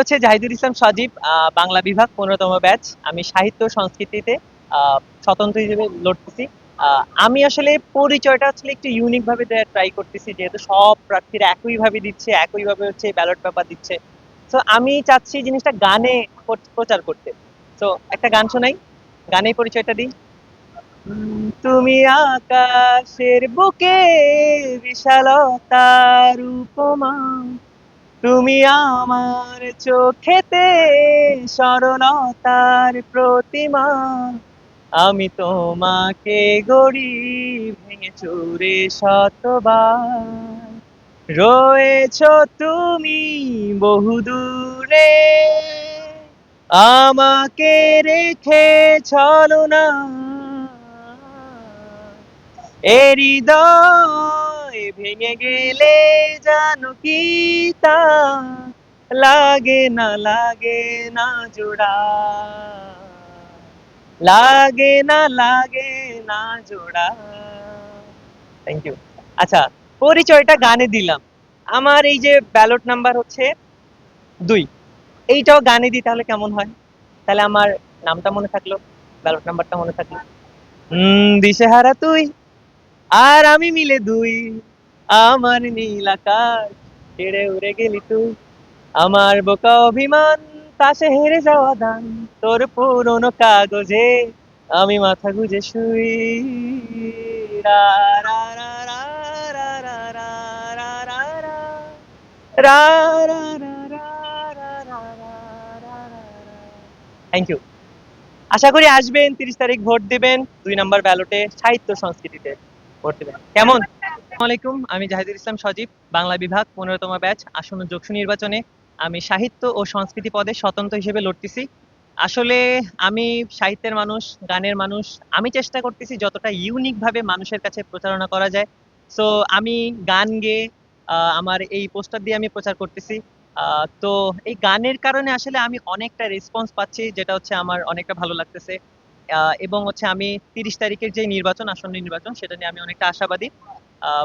হচ্ছে জাহিদুল ইসলাম সজীব বাংলা বিভাগ, পনেরোতম ব্যাচ। আমি সাহিত্য সংস্কৃতিতে স্বতন্ত্র হিসেবে লড়তেছি। আমি আসলে পরিচয়টা আসলে একটু ইউনিক ভাবে ট্রাই করতেছি, যেহেতু সব প্রার্থীরা একই ভাবে দিচ্ছে একই ভাবে হচ্ছে ব্যালট পেপার দিচ্ছে। তো আমি চাচ্ছি জিনিসটা গানে প্রচার করতে। তো একটা গান শোনাই। গানেই পরিচয়টা দিই। তুমি আকাশের বুকে বিশালতার উপমা তুমি আমার চোখেতে সরলতার প্রতিমা, আমি তোমাকে গড়ি ভেঙে চুরে শতবার। রয়েছ তুমি বহুদূরে, আমাকে রেখে চলো না। এ হৃদয় ভেঙে গেলে জানো কি তা? লাগে না লাগে না জোড়া। লাগে না লাগে না জোড়া। থ্যাংক ইউ আচ্ছা পরিচয়টা গানে দিলাম। আমার এই যে ব্যালট নাম্বার হচ্ছে দুই। এইটাও গানে দিই তাহলে কেমন হয়? তাহলে আমার নামটা মনে থাকল ব্যালট নাম্বারটা মনে থাকল। হুম দিশেহারা তুই আর আমি মিলে দুই আমার নীল আকাশ ছেড়ে উড়ে গেলি তুই আমার বোকা অভিমান তাসে হেরে যাওয়া দান তোর পুরনো কাগজে আমি মাথা গুজে শুই রা রা রা। থ্যাংক ইউ আশা করি আসবেন তিরিশ তারিখ ভোট দিবেন দুই নাম্বার ব্যালটে সাহিত্য সংস্কৃতিতে দিবেন কেমন? আলাইকুম, আমি জাহিদুল ইসলাম সজীব, বাংলা বিভাগ, পনেরোতম ব্যাচ, আসন্ন যোগসু নির্বাচনে আমি সাহিত্য ও সংস্কৃতি পদে স্বতন্ত্র হিসেবে লড়তেছি। আসলে আমি সাহিত্যের মানুষ, গানের মানুষ, আমি চেষ্টা করতেছি যতটা ইউনিক ভাবে মানুষের কাছে প্রচারণা করা যায়। সো আমি গান গেয়ে আমার এই পোস্টার দিয়ে আমি প্রচার করতেছি। তো এই গানের কারণে আসলে আমি অনেকটা রেসপন্স পাচ্ছি, যেটা হচ্ছে আমার অনেকটা ভালো লাগতেছে। এবং হচ্ছে আমি তিরিশ তারিখের যে নির্বাচন, আসন্ন নির্বাচন, সেটা নিয়ে আমি অনেকটা আশাবাদী।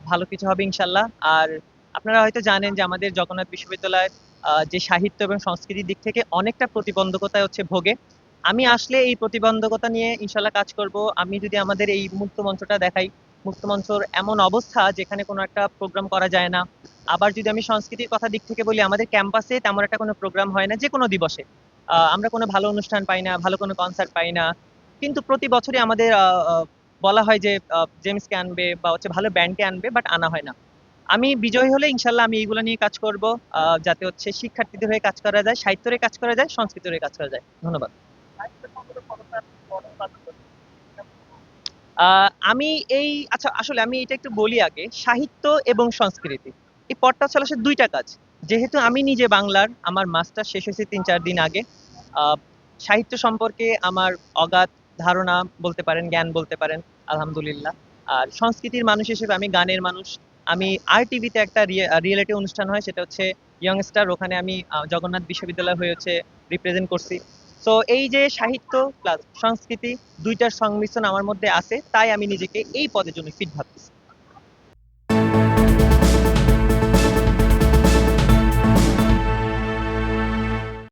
ভালো কিছু হবে ইনশাল্লাহ। আর আপনারা হয়তো জানেন যে আমাদের জগন্নাথ বিশ্ববিদ্যালয় যে সাহিত্য এবং সংস্কৃতির দিক থেকে অনেকটা প্রতিবন্ধকতায় হচ্ছে ভোগে। আমি আসলে এই প্রতিবন্ধকতা নিয়ে ইনশাল্লাহ কাজ করব। আমি যদি আমাদের এই মুক্ত মঞ্চটা দেখাই, মুক্ত মঞ্চর এমন অবস্থা যেখানে কোনো একটা প্রোগ্রাম করা যায় না। আবার যদি আমি সংস্কৃতির কথা দিক থেকে বলি, আমাদের ক্যাম্পাসে তেমন একটা কোনো প্রোগ্রাম হয় না যে কোনো দিবসে আমরা কোনো ভালো অনুষ্ঠান পাই না, ভালো কোনো কনসার্ট পাই না। কিন্তু প্রতি বছরই আমাদের বলা হয় যে জেমসকে আনবে বা হচ্ছে ভালো ব্যান্ডকে আনবে বাট আনা হয় না। আমি বিজয়ী হলে ইনশাল্লাহ আমি এইগুলো নিয়ে কাজ করব যাতে হচ্ছে শিক্ষার্থীদের হয়ে কাজ করা যায়, সাহিত্যের কাজ করা যায়, সংস্কৃতির কাজ করা যায়। ধন্যবাদ। আমি এই আচ্ছা আসলে আমি এটা একটু বলি আগে, সাহিত্য এবং সংস্কৃতি। এই হচ্ছে আসলে দুইটা কাজ। যেহেতু আমি নিজে বাংলার, আমার মাস্টার শেষ হয়েছে তিন চার দিন আগে সাহিত্য সম্পর্কে আমার অগাধ ধারণা বলতে পারেন, জ্ঞান বলতে পারেন, আলহামদুলিল্লাহ। আর সংস্কৃতির মানুষ হিসেবে আমি গানের মানুষ। আমি আর টিভিতে একটা রিয়েলিটি অনুষ্ঠান হয়, সেটা হচ্ছে ইয়ংস্টার ওখানে আমি জগন্নাথ বিশ্ববিদ্যালয় হয়ে হচ্ছে রিপ্রেজেন্ট করছি। তো এই যে সাহিত্য প্লাস সংস্কৃতি, দুইটার সংমিশ্রণ আমার মধ্যে আছে, তাই আমি নিজেকে এই পদের জন্য ফিট ভাবছি